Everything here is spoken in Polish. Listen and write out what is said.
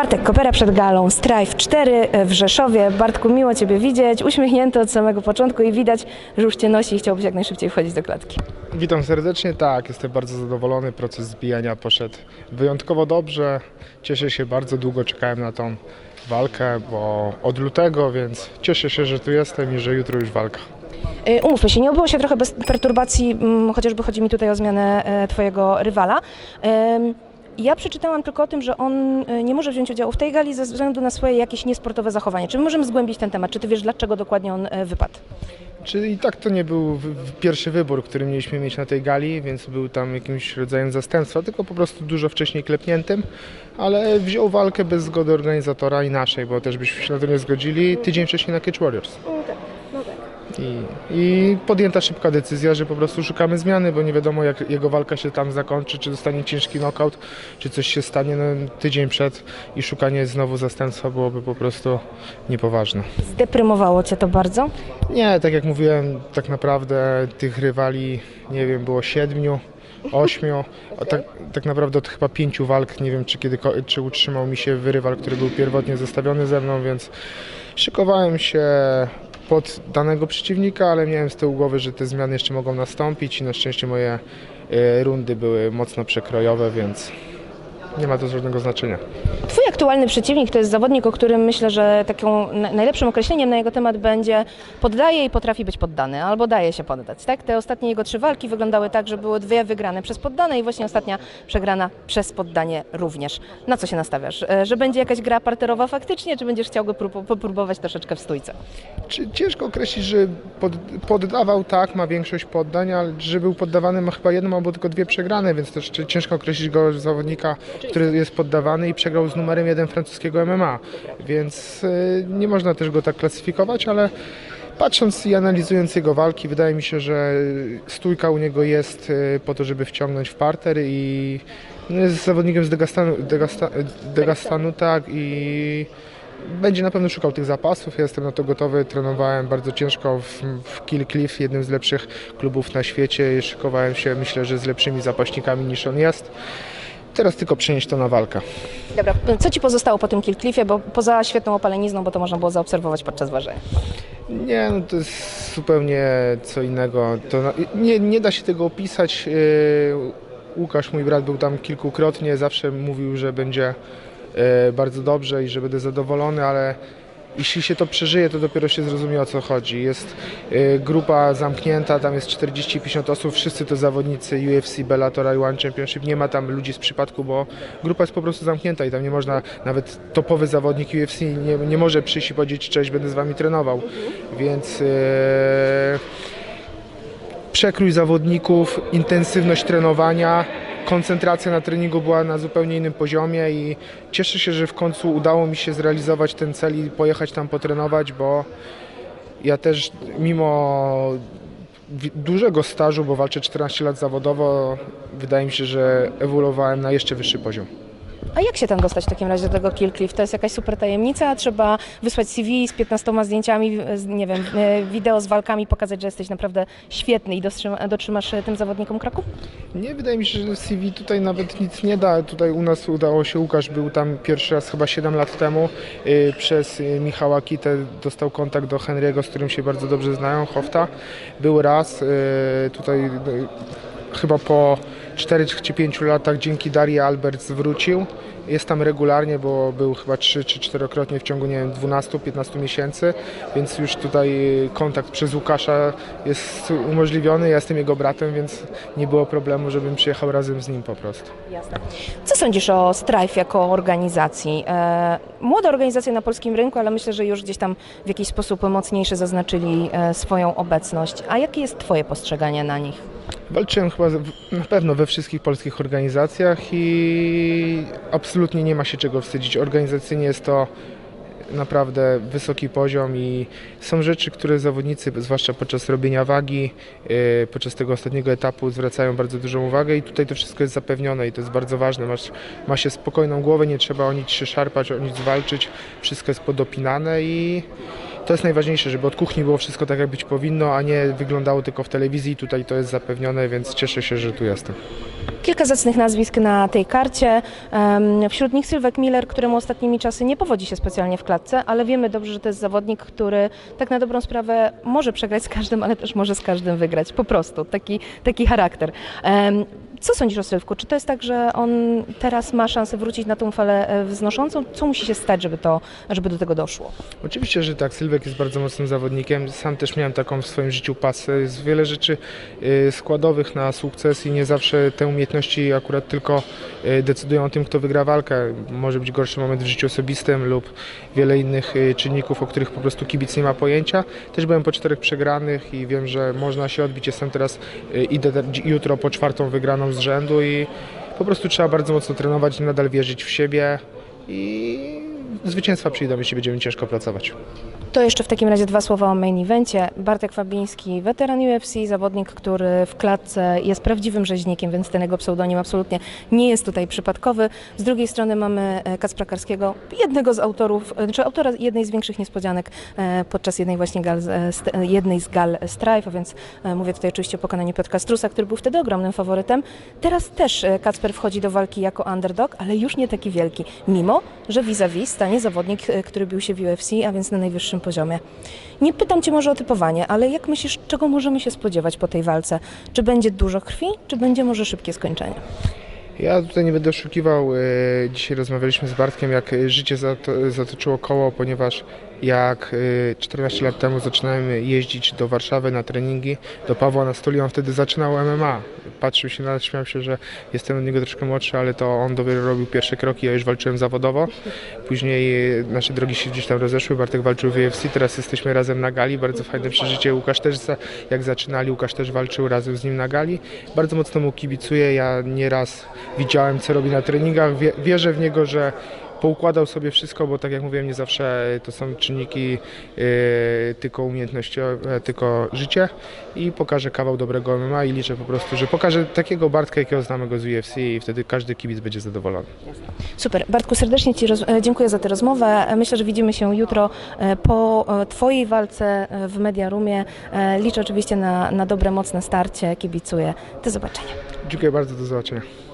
Bartek Kopera przed galą Strife 4 w Rzeszowie. Bartku, miło Ciebie widzieć, uśmiechnięty od samego początku i widać, że już Cię nosi i chciałbyś jak najszybciej wchodzić do klatki. Witam serdecznie. Tak, jestem bardzo zadowolony. Proces zbijania poszedł wyjątkowo dobrze. Cieszę się, bardzo długo czekałem na tą walkę, bo od lutego, więc cieszę się, że tu jestem i że jutro już walka. Y, Umówmy się, nie obyło się trochę bez perturbacji, mm, chociażby chodzi mi tutaj o zmianę e, Twojego rywala. Ja przeczytałam tylko o tym, że on e, nie może wziąć udziału w tej gali ze względu na swoje jakieś niesportowe zachowanie. Czy my możemy zgłębić ten temat? Czy Ty wiesz, dlaczego dokładnie on e, wypadł? Czyli i tak to nie był pierwszy wybór, który mieliśmy mieć na tej gali, więc był tam jakimś rodzajem zastępstwa, tylko po prostu dużo wcześniej klepniętym, ale wziął walkę bez zgody organizatora i naszej, bo też byśmy się na to nie zgodzili, tydzień wcześniej na Catch Warriors. I, I podjęta szybka decyzja, że po prostu szukamy zmiany, bo nie wiadomo jak jego walka się tam zakończy, czy dostanie ciężki knockout, czy coś się stanie no, tydzień przed i szukanie znowu zastępstwa byłoby po prostu niepoważne. Zdeprymowało Cię to bardzo? Nie, tak jak mówiłem, tak naprawdę tych rywali, nie wiem, było siedmiu, ośmiu, a tak, tak naprawdę od chyba pięciu walk, nie wiem czy kiedy, czy utrzymał mi się rywal, który był pierwotnie zestawiony ze mną, więc szykowałem się pod danego przeciwnika, ale miałem z tyłu głowy, że te zmiany jeszcze mogą nastąpić i na szczęście moje e, rundy były mocno przekrojowe, więc nie ma to żadnego znaczenia. Twój aktualny przeciwnik to jest zawodnik, o którym myślę, że taką na- najlepszym określeniem na jego temat będzie poddaje i potrafi być poddany, albo daje się poddać. Tak? Te ostatnie jego trzy walki wyglądały tak, że były dwie wygrane przez poddane i właśnie ostatnia przegrana przez poddanie również. Na co się nastawiasz? E, Że będzie jakaś gra parterowa faktycznie, czy będziesz chciał go prób- popróbować troszeczkę w stójce? Czy ciężko określić, że pod, poddawał tak, ma większość poddań, ale że był poddawany ma chyba jedną albo tylko dwie przegrane, więc też czy- ciężko określić go za zawodnika, który jest poddawany i przegrał z numerem jeden francuskiego MMA, więc y, nie można też go tak klasyfikować, ale patrząc i analizując jego walki, wydaje mi się, że stójka u niego jest y, po to, żeby wciągnąć w parter i no, jest zawodnikiem z Degastanu tak i będzie na pewno szukał tych zapasów. Ja jestem na to gotowy. Trenowałem bardzo ciężko w, w Kill Cliff, jednym z lepszych klubów na świecie. Szykowałem się, myślę, że z lepszymi zapaśnikami niż on jest. Teraz tylko przenieść to na walkę. Dobra, co Ci pozostało po tym Killcliffie, bo poza świetną opalenizną, bo to można było zaobserwować podczas ważenia? Nie, no to jest zupełnie co innego. To nie, nie da się tego opisać. Yy, Łukasz, mój brat, był tam kilkukrotnie. Zawsze mówił, że będzie yy, bardzo dobrze i że będę zadowolony, ale jeśli się to przeżyje, to dopiero się zrozumie o co chodzi. Jest yy, grupa zamknięta, tam jest 40-50 osób, wszyscy to zawodnicy UFC, Bellator i One Championship. Nie ma tam ludzi z przypadku, bo grupa jest po prostu zamknięta i tam nie można, nawet topowy zawodnik UFC nie, nie może przyjść i powiedzieć cześć, będę z wami trenował. Więc yy, przekrój zawodników, intensywność trenowania, koncentracja na treningu była na zupełnie innym poziomie i cieszę się, że w końcu udało mi się zrealizować ten cel i pojechać tam potrenować, bo ja też mimo dużego stażu, bo walczę 14 lat zawodowo, wydaje mi się, że ewoluowałem na jeszcze wyższy poziom. A jak się tam dostać w takim razie do tego Killcliff? To jest jakaś super tajemnica? Trzeba wysłać CV z 15 zdjęciami, z, nie wiem, e, wideo z walkami, pokazać, że jesteś naprawdę świetny i dostrzyma, dotrzymasz e, tym zawodnikom kroku? Nie, wydaje mi się, że CV tutaj nawet nic nie da. Tutaj u nas udało się, Łukasz był tam pierwszy raz chyba 7 lat temu. Yy, Przez Michała Kitę dostał kontakt do Henry'ego, z którym się bardzo dobrze znają, Hofta. Był raz, tutaj chyba po 4 czy 5 latach dzięki Darii Alberts wrócił. Jest tam regularnie, bo był chyba 3 czy 4-krotnie w ciągu, nie wiem, 12-15 miesięcy, więc już tutaj kontakt przez Łukasza jest umożliwiony. Ja jestem jego bratem, więc nie było problemu, żebym przyjechał razem z nim po prostu. Jasne. Co sądzisz o Strife jako organizacji? E, młoda organizacja na polskim rynku, ale myślę, że już gdzieś tam w jakiś sposób mocniejsze zaznaczyli e, swoją obecność. A jakie jest Twoje postrzeganie na nich? Walczyłem chyba na pewno we wszystkich polskich organizacjach i absolutnie nie ma się czego wstydzić. Organizacyjnie jest to naprawdę wysoki poziom i są rzeczy, które zawodnicy, zwłaszcza podczas robienia wagi, yy, podczas tego ostatniego etapu zwracają bardzo dużą uwagę i tutaj to wszystko jest zapewnione i to jest bardzo ważne. Masz, ma się spokojną głowę, nie trzeba o nic się szarpać, o nic walczyć, wszystko jest podopinane i to jest najważniejsze, żeby od kuchni było wszystko tak, jak być powinno, a nie wyglądało tylko w telewizji. Tutaj to jest zapewnione, więc cieszę się, że tu jestem. Kilka zacnych nazwisk na tej karcie. Wśród nich Sylwek Miller, któremu ostatnimi czasy nie powodzi się specjalnie w klatce, ale wiemy dobrze, że to jest zawodnik, który tak na dobrą sprawę może przegrać z każdym, ale też może z każdym wygrać. Po prostu taki, taki charakter. Co sądzisz o Sylwku? Czy to jest tak, że on teraz ma szansę wrócić na tą falę e, wznoszącą? Co musi się stać, żeby, to, żeby do tego doszło? Oczywiście, że tak. Sylwek jest bardzo mocnym zawodnikiem. Sam też miałem taką w swoim życiu pasę. Jest wiele rzeczy y, składowych na sukces i nie zawsze te umiejętności akurat tylko y, decydują o tym, kto wygra walkę. Może być gorszy moment w życiu osobistym lub wiele innych y, czynników, o których po prostu kibic nie ma pojęcia. Też byłem po czterech przegranych i wiem, że można się odbić. Jestem teraz, y, idę jutro po czwartą wygraną z rzędu i po prostu trzeba bardzo mocno trenować, nadal wierzyć w siebie i zwycięstwa przyjdą, jeśli będziemy ciężko pracować. To jeszcze w takim razie dwa słowa o main evencie. Bartek Fabiński, weteran UFC, zawodnik, który w klatce jest prawdziwym rzeźnikiem, więc ten jego pseudonim absolutnie nie jest tutaj przypadkowy. Z drugiej strony mamy e, Kacpra Karskiego, jednego z autorów, e, czy autora jednej z większych niespodzianek e, podczas jednej właśnie gal, jednej z gal Strife, a więc mówię tutaj oczywiście o pokonaniu Piotra Strusa, który był wtedy ogromnym faworytem. Teraz też Kacper wchodzi do walki jako underdog, ale już nie taki wielki, mimo że vis-a-vis stanie zawodnik, e, który bił się w UFC, a więc na najwyższym poziomie. Nie pytam Cię może o typowanie, ale jak myślisz, czego możemy się spodziewać po tej walce? Czy będzie dużo krwi, czy będzie może szybkie skończenie? Ja tutaj nie będę oszukiwał. e, Dzisiaj rozmawialiśmy z Bartkiem, jak życie zato- zatoczyło koło, ponieważ jak e, 14 lat temu zaczynałem jeździć do Warszawy na treningi, do Pawła na stuli, on wtedy zaczynał MMA. Patrzył się na nas, śmiał się, że jestem od niego troszkę młodszy, ale to on dopiero robił pierwsze kroki, ja już walczyłem zawodowo. Później e, nasze drogi się gdzieś tam rozeszły, Bartek walczył w UFC, teraz jesteśmy razem na gali, bardzo fajne przeżycie. Łukasz też, jak zaczynali, Łukasz też walczył razem z nim na gali. Bardzo mocno mu kibicuję, ja nieraz widziałem, co robi na treningach. Wie, wierzę w niego, że poukładał sobie wszystko, bo tak jak mówiłem, nie zawsze to są czynniki e, tylko umiejętnościowe, tylko życie i pokaże kawał dobrego MMA i liczę po prostu, że pokaże takiego Bartka, jakiego znamy go z UFC i wtedy każdy kibic będzie zadowolony. Super. Bartku, serdecznie Ci e, dziękuję za tę rozmowę. E, Myślę, że widzimy się jutro e, po e, Twojej walce e, w Mediarumie. E, Liczę oczywiście na, na dobre, mocne starcie. Kibicuję. Do zobaczenia. Dziękuję bardzo, do zobaczenia.